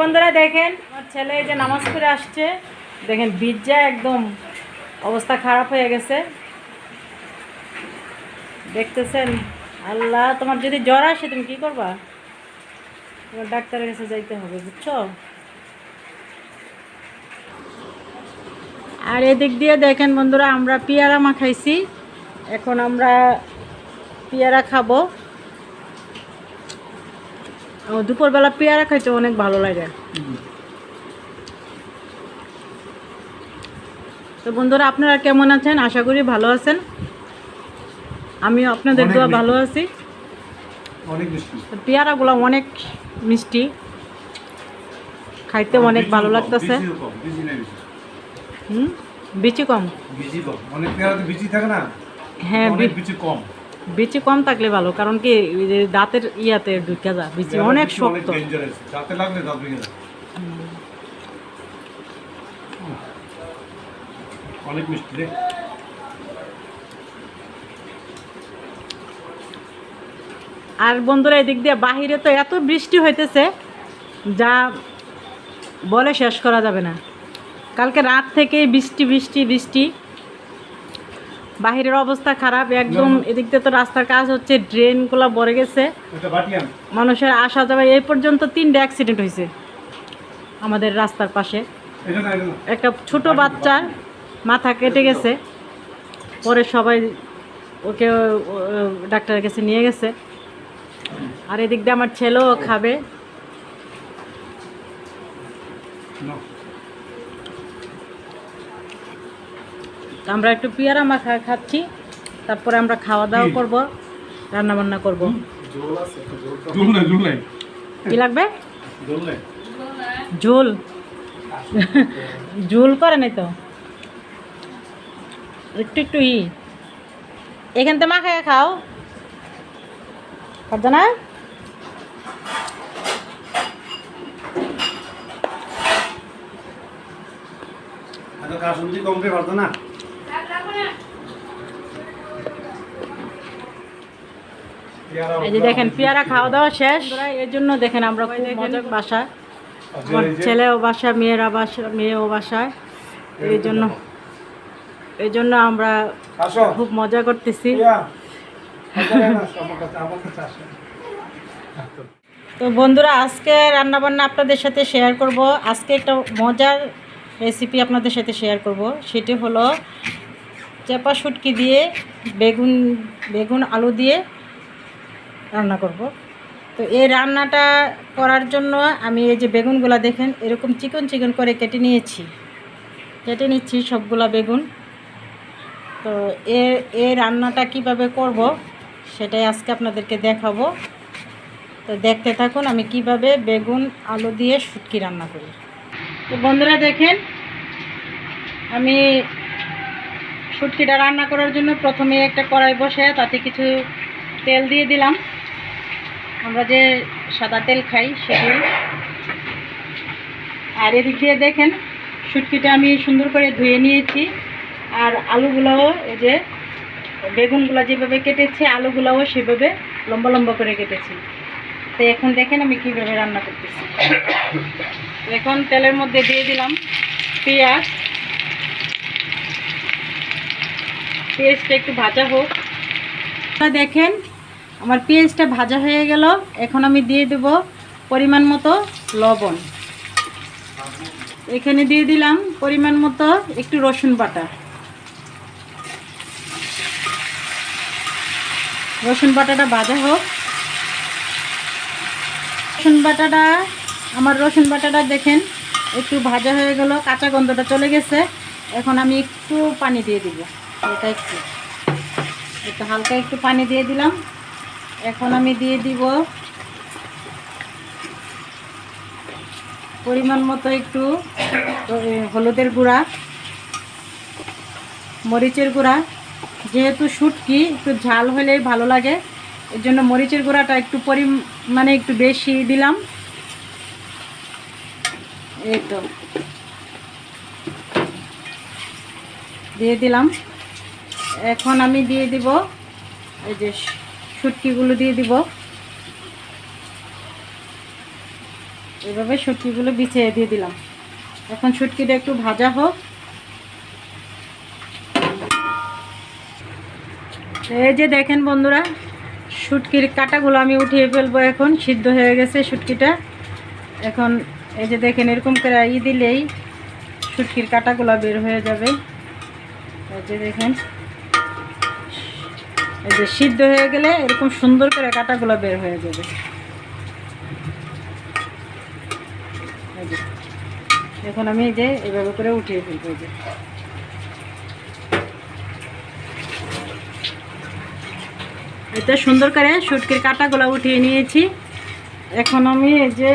বন্ধুরা দেখেন, আমার ছেলে যে নামাজ পড়ে আসছে। দেখেন বিজ্জা একদম অবস্থা খারাপ হয়ে গেছে। দেখতেছেন? আল্লাহ, তোমার যদি জ্বর আসে, তুমি কি করবা? তোমার ডাক্তারের কাছে যাইতে হবে, বুঝছ? আর এদিক দিয়ে দেখেন বন্ধুরা, আমরা পেয়ারা মাখাইছি এখন আমরা পেয়ারা খাব। দুপুরবেলা পেয়ারা খাইতে অনেক ভালো লাগে। তো বন্ধুরা আপনারা কেমন আছেন? আশা করি ভালো আছেন। আমিও আপনাদের দোয়া ভালো আছি। অনেক পেয়ারাগুলো অনেক মিষ্টি। খাইতে অনেক ভালো লাগতেছে। হুম? বিচি কম? বিচি কম। অনেক পেয়ারাতে বিচি থাকে না? হ্যাঁ বিচি কম। বিচি কম থাকলে ভালো কারণ কি দাঁতের ইয়াতে ঢুকে যায় বিচি অনেক শক্ত। দাঁতে লাগলে দাঁত ভেঙে যায়। অনেক মিষ্টি রে। আর বন্ধুরা এদিক দিয়ে বাহিরে তো এত বৃষ্টি হইতেছে যা বলে শেষ করা যাবে না। কালকে রাত থেকে বৃষ্টি বৃষ্টি বৃষ্টি। বাহিরের অবস্থা খারাপ একদম এদিক দিয়ে তো রাস্তার কাজ হচ্ছে ড্রেনগুলো ভরে গেছে। মানুষের আসা যাওয়া এই পর্যন্ত তিনটে অ্যাক্সিডেন্ট হয়েছে আমাদের রাস্তার পাশে। একটা ছোট বাচ্চার মাথা কেটে গেছে। পরে সবাই ওকে ডাক্তারের কাছে নিয়ে গেছে। আর এদিক দিয়ে আমার ছেলেও খাবে No. তো আমরা একটু পেয়ারা মাখা খাচ্ছি তারপরে আমরা খাওয়া দাওয়া করব রান্না বান্না করব কি লাগবে? ঝোল ঝোল করে নাই তো? একটু একটু ই। এখান থেকে মাখায় খাও। পারতো না? এত কাসুন্দি কম করে পারতো না? এই যে দেখেন পেয়ারা খাওয়া দাওয়া শেষ। এর জন্য দেখেন আমরা খুব মজা বাসায় আমার ছেলেও বাসা মেয়েরা বাসা মেয়েও বাসায়। এই জন্য এই জন্য আমরা খুব মজা করতেছি। তো বন্ধুরা আজকে রান্না বান্না আপনাদের সাথে শেয়ার করব। আজকে একটা মজার রেসিপি আপনাদের সাথে শেয়ার করব। সেটি হলো চেপা শুটকি দিয়ে বেগুন বেগুন আলু দিয়ে রান্না করব। তো এই রান্নাটা করার জন্য আমি এই যে বেগুনগুলা দেখেন, এরকম চিকন চিকন করে কেটে নিয়েছি। কেটে নিচ্ছি সবগুলা বেগুন। তো এ এই রান্নাটা কীভাবে করব সেটাই আজকে আপনাদেরকে দেখাবো। তো দেখতে থাকুন আমি কীভাবে বেগুন, আলু দিয়ে শুটকি রান্না করি। তো বন্ধুরা দেখেন, আমি শুটকিটা রান্না করার জন্য প্রথমে একটা কড়াই বসে, তাতে কিছু তেল দিয়ে দিলাম। আমরা যে সাদা তেল খাই সেটি। আর এদিক দিয়ে দেখেন, শুটকিটা আমি সুন্দর করে ধুয়ে নিয়েছি। আর আলুগুলোও এই যে বেগুনগুলো যেভাবে কেটেছি, আলুগুলোও সেভাবে লম্বা লম্বা করে কেটেছি। তো এখন দেখেন আমি কীভাবে রান্না করতেছি। এখন তেলের মধ্যে দিয়ে দিলাম পেঁয়াজ। পেঁয়াজটা একটু ভাজা হোক। দেখেন, আমার পেঁয়াজটা ভাজা হয়ে গেল। এখন আমি দিয়ে দেব পরিমাণ মতো লবণ। এখানে দিয়ে দিলাম পরিমাণ মতো একটু রসুন বাটা। রসুন বাটাটা ভাজা হোক। রসুন বাটাটা, আমার রসুন বাটাটা দেখেন, একটু ভাজা হয়ে গেল, কাঁচা গন্ধটা চলে গেছে। এখন আমি একটু পানি দিয়ে দিব। হালকা একটু। একটু হালকা একটু পানি দিয়ে দিলাম। এখন আমি দিয়ে দিব পরিমাণ মতো একটু হলুদের গুঁড়া, মরিচের গুঁড়া। যেহেতু শুটকি, একটু ঝাল হলেই ভালো লাগে। এর জন্য মরিচের গুঁড়াটা একটু পরিমাণে একটু বেশি দিলাম। এই তো। দিয়ে দিলাম। এখন আমি দিয়ে দিব এই যে শুটকিগুলো দিয়ে দিব। এভাবে শুটকিগুলো বিছিয়ে দিয়ে দিলাম। এখন শুটকিটা একটু ভাজা হোক। এই যে দেখেন বন্ধুরা, শুটকির কাটাগুলো আমি উঠিয়ে ফেলব এখন, সিদ্ধ হয়ে গেছে শুটকিটা। এখন এই যে দেখেন, এরকম করে ই দিলেই শুটকির কাটাগুলো বের হয়ে যাবে। এই যে দেখেন। এই যে সিদ্ধ হয়ে গেলে এরকম সুন্দর করে কাটাগুলো বের হয়ে যাবে। এখন আমি যে এভাবে করে উঠিয়ে ফেলব যে। এটা সুন্দর করে শুটকির কাটাগুলো উঠিয়ে নিয়েছি। এখন আমি এই যে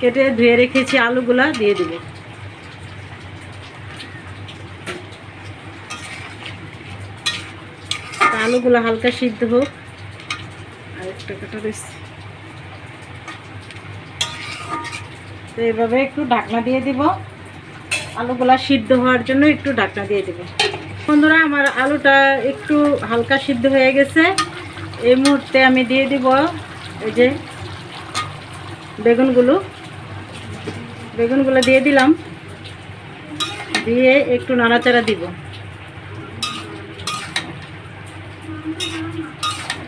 কেটে ধুয়ে রেখেছি আলুগুলা দিয়ে দিব। আলুগুলো হালকা সিদ্ধ হোক। আর একটা কাটা রয়েছে তো এইভাবে একটু ঢাকনা দিয়ে দিব। আলুগুলা সিদ্ধ হওয়ার জন্য একটু ঢাকনা দিয়ে দিব। বন্ধুরা, আমার আলুটা একটু হালকা সিদ্ধ হয়ে গেছে। এই মুহূর্তে আমি দিয়ে দিব এই যে বেগুনগুলো। বেগুনগুলো দিয়ে দিলাম। দিয়ে একটু নাড়াচাড়া দিব।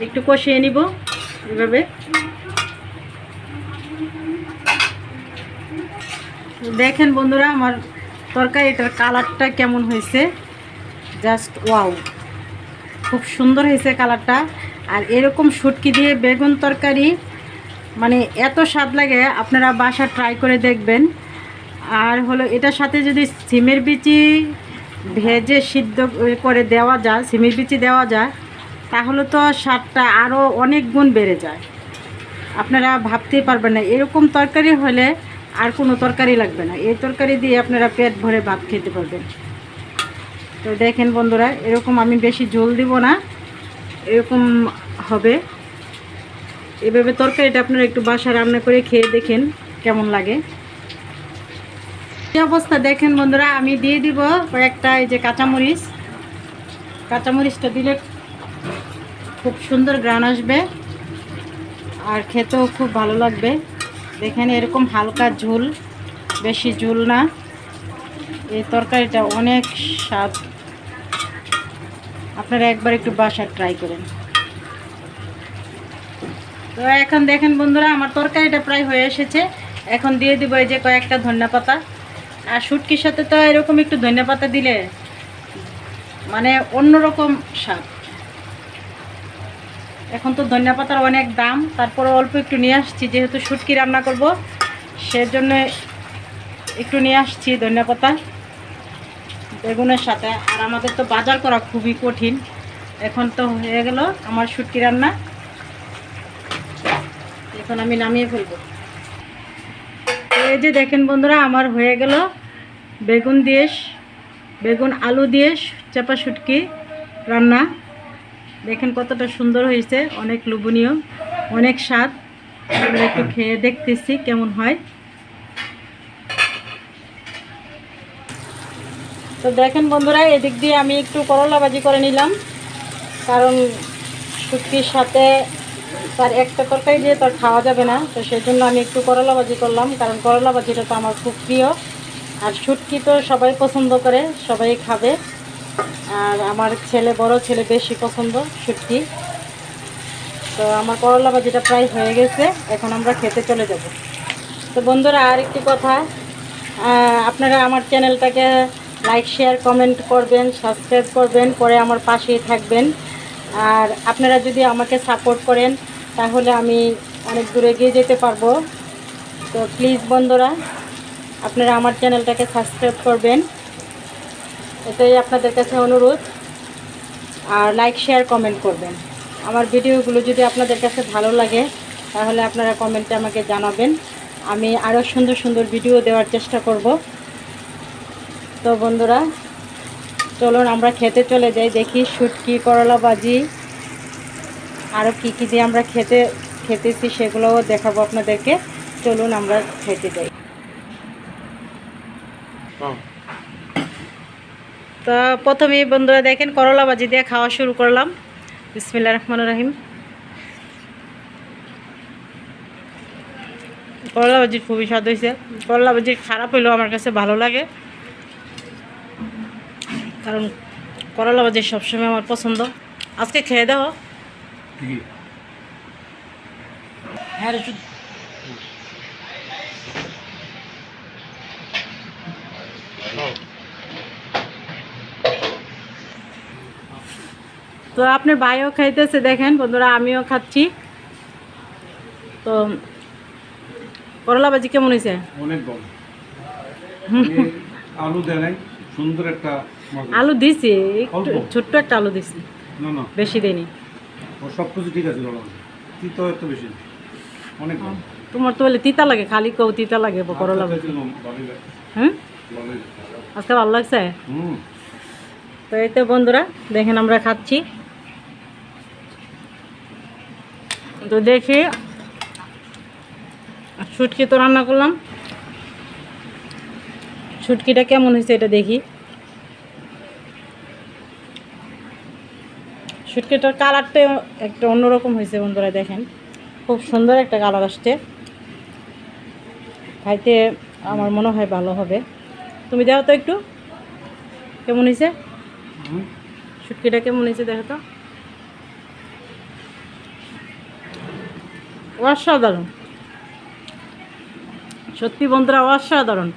একটু কষিয়ে নিব এভাবে। দেখেন বন্ধুরা, আমার তরকারিটার কালারটা কেমন হয়েছে। Just wow. খুব সুন্দর হয়েছে কালারটা। আর এরকম শুটকি দিয়ে বেগুন তরকারি মানে এত স্বাদ লাগে, আপনারা বাসা ট্রাই করে দেখবেন। আর হলো এটার সাথে যদি সিমের বিচি ভেজে সিদ্ধ করে দেওয়া যায়, সিমের বিচি দেওয়া যায় তাহলে তো স্বাদটা আরও অনেক গুণ বেড়ে যায়। আপনারা ভাবতেই পারবেন না, এরকম তরকারি হলে আর কোনো তরকারি লাগবে না। এই তরকারি দিয়ে আপনারা পেট ভরে ভাত খেতে পারবেন। তো দেখেন বন্ধুরা, এরকম আমি বেশি জল দিব না, এরকম হবে। এভাবে তরকারিটা আপনারা একটু বাসা রান্না করে খেয়ে দেখেন কেমন লাগে। এই অবস্থা? দেখেন বন্ধুরা, আমি দিয়ে দিব কয়েকটা এই যে কাঁচামরিচ। কাঁচামরিচটা দিলে খুব সুন্দর গ্রান আসবে। আর খেতেও খুব ভালো লাগবে। দেখেন এরকম হালকা ঝোল, বেশি ঝোল না। এই তরকারিটা অনেক স্বাদ। আপনারা একবার একটু বাসার ট্রাই করেন। তো এখন দেখেন বন্ধুরা, আমার তরকারিটা প্রায় হয়ে এসেছে। এখন দিয়ে দিব এই যে কয়েকটা ধনিয়া পাতা। আর শুটকির সাথে তো এরকম একটু ধনিয়া পাতা দিলে মানে অন্যরকম স্বাদ। এখন তো ধনিয়া পাতার অনেক দাম তারপরে অল্প একটু নিয়ে আসছি, যেহেতু শুটকি রান্না করব, সেজন্য একটু নিয়ে আসছি ধনিয়া পাতা, বেগুনের সাথে। আর আমাদের তো বাজার করা খুবই কঠিন, এখন তো হয়ে গেল আমার শুটকি রান্না। এখন আমি নামিয়ে ফেলব। এই যে দেখেন বন্ধুরা, আমার হয়ে গেল বেগুন দিয়ে বেগুন আলু দিয়ে চাপা শুটকি রান্না। দেখেন কতটা সুন্দর হয়েছে, অনেক লোভনীয়, অনেক স্বাদ। একটু খেয়ে দেখতেছি কেমন হয়। তো দেখেন বন্ধুরা, এদিক দিয়ে আমি একটু করলা ভাজি করে নিলাম, কারণ শুটকির সাথে তার একটা তরকারি দিয়ে তার খাওয়া যাবে না, তো সেই জন্য আমি একটু করলা ভাজি করলাম, কারণ করলা ভাজিটা তো আমার খুব প্রিয়। আর শুটকি তো সবাই পছন্দ করে, সবাই খাবে। আর আমার ছেলে, বড় ছেলে বেশি পছন্দ শুটকি। তো আমার করলা ভাজিটা প্রায় হয়ে গেছে, এখন আমরা খেতে চলে যাব। তো বন্ধুরা, আর একটি কথা আপনারা আমার চ্যানেলটাকে লাইক শেয়ার কমেন্ট করবেন সাবস্ক্রাইব করবেন, পরে আমার পাশেই থাকবেন। আর আপনারা যদি আমাকে সাপোর্ট করেন, তাহলে আমি অনেক দূরে এগিয়ে যেতে পারব। তো প্লিজ বন্ধুরা, আপনারা আমার চ্যানেলটাকে সাবস্ক্রাইব করবেন। এটাই আপনাদের কাছে অনুরোধ। আর লাইক শেয়ার কমেন্ট করবেন। আমার ভিডিওগুলো যদি আপনাদের কাছে ভালো লাগে, তাহলে আপনারা কমেন্টে আমাকে জানাবেন। আমি আরও সুন্দর সুন্দর ভিডিও দেওয়ার চেষ্টা করব। তো বন্ধুরা, চলুন আমরা খেতে চলে যাই। দেখি শুটকি, করলা বাজি আরও কী কী দিয়ে আমরা খেতে, খেতেছি সেগুলোও দেখাবো আপনাদেরকে। চলুন আমরা খেতে যাই। তো প্রথমেই বন্ধুরা দেখেন করলা ভাজি দিয়ে খাওয়া শুরু করলাম। বিসমিল্লা রহমান রাহিম। করলা ভাজি খুবই স্বাদ হয়েছে। করলা ভাজি খারাপ হইলেও আমার কাছে ভালো লাগে। কারণ করলা ভাজি সবসময় আমার পছন্দ। আজকে খেয়ে দাও হ্যাঁ তো আপনার ভাইও খাইতেছে দেখেন বন্ধুরা আমিও খাচ্ছি। তো করলা ভাজি কেমন হয়েছে? অনেক আলু দেয় নাই সুন্দর একটা আলু দিছি একটু ছোট্ট একটা আলু দিছি। না না। বেশি দিইনি ও সব কিছু ঠিক আছে তিতো বেশি অনেক তোমার তো বলে তিতা লাগে খালি কৌ তিতা লাগে করলা ভাজি ভালোই আজকে ভালো লাগছে? তো এই তো বন্ধুরা দেখেন আমরা খাচ্ছি। তো দেখি। শুটকি তো রান্না করলাম। শুটকিটা কেমন হয়েছে এটা দেখি। শুটকিটার কালারটা একটা অন্যরকম হয়েছে বন্ধুরা দেখেন। খুব সুন্দর একটা কালার আসছে। খাইতে আমার মনে হয় ভালো হবে। তুমি দেখো তো একটু। কেমন হয়েছে। শুটকিটা কেমন হয়েছে দেখো তো। অসাধারণ। সত্যি বন্ধুরা অসাধারণ।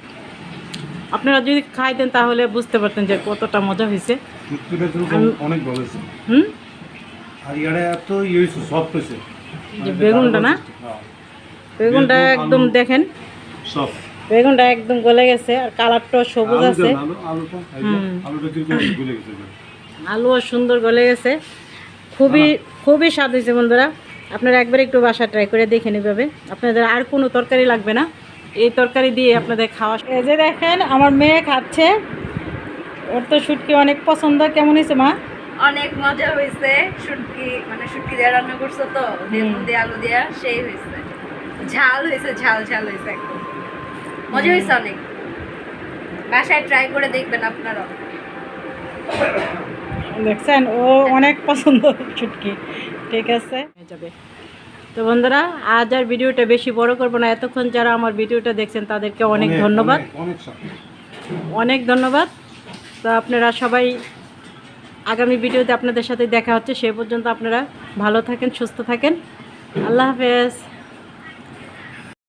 আপনারা যদি খাইতেন তাহলে বুঝতে পারতেন যে কতটা মজা হয়েছে। অনেক ভালো হুম? এত ইয়ে সফট হয়েছে। যে বেগুনটা না? হ্যাঁ, বেগুনটা একদম দেখেন। বেগুনটা একদম গলে গেছে আর কালারটাও সবুজ আছে। আলুও সুন্দর গলে গেছে। খুবই খুবই স্বাদ হয়েছে বন্ধুরা। আপনারা একবার একটু বাসা ট্রাই করে দেখে নেবে আপনাদের আর কোনো তরকারি লাগবে না। এই তরকারি দিয়ে আপনাদের খাওয়া এই যে দেখেন আমার মেয়ে খাচ্ছে। ওর তো শুটকি অনেক পছন্দ। কেমন হয়েছে মা? অনেক মজা হয়েছে। শুটকি মানে শুটকি দিয়ে রান্না করছ তো। দিয়ে আলু দিয়ে সেই হয়েছে। ঝাল হয়েছে ঝাল ঝাল হয়েছে একদম। মজা হয়েছে অনেক। বাসায় ট্রাই করে দেখবেন আপনারা দেখছেন ও অনেক পছন্দ শুটকি। ঠিক আছে? হয়ে যাবে তো বন্ধুরা আজ আর ভিডিওটা বেশি বড় করব না। এতক্ষণ যারা আমার ভিডিওটা দেখছেন তাদেরকে অনেক ধন্যবাদ। অনেক ধন্যবাদ। তো আপনারা সবাই আগামী ভিডিওতে আপনাদের সাথে দেখা হচ্ছে। সে পর্যন্ত আপনারা ভালো থাকেন সুস্থ থাকেন। আল্লাহ হাফেজ।